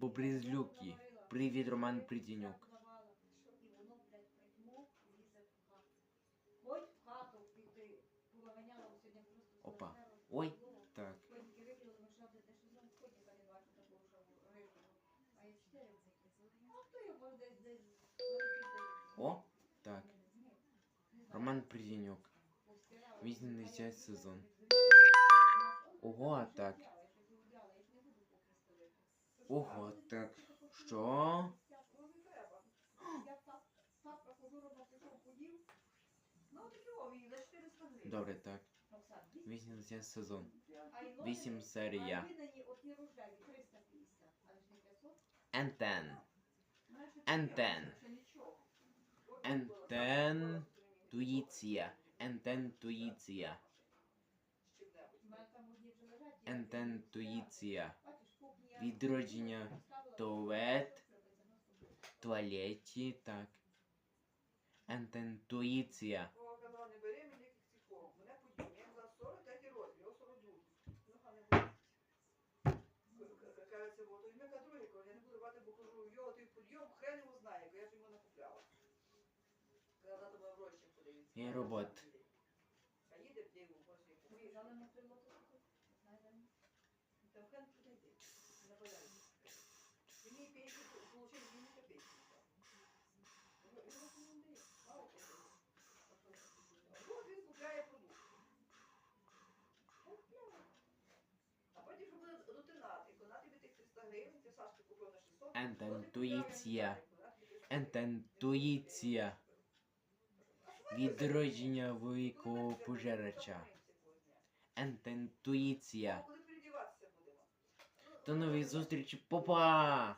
Бобризлюки. Привет, Роман Придінюк. Опа. Ой, так. О, так. Роман Придінюк. Візьміний сезон. Ого, а так. Ого, так що? Добре, так. Вісім сезон. Вісім серія. Антен. Ентен. Антен. Туїція. Ентентуїція. Ентентуїція відродження, туалет, туалеті, так. Антентуїція. І робот. Рутинат, і вона тобі тих 300 гривень, ти Сашки купив на 600. Ентентуїція. Ентентуїція. Відродження До нових зустрічей. Попа!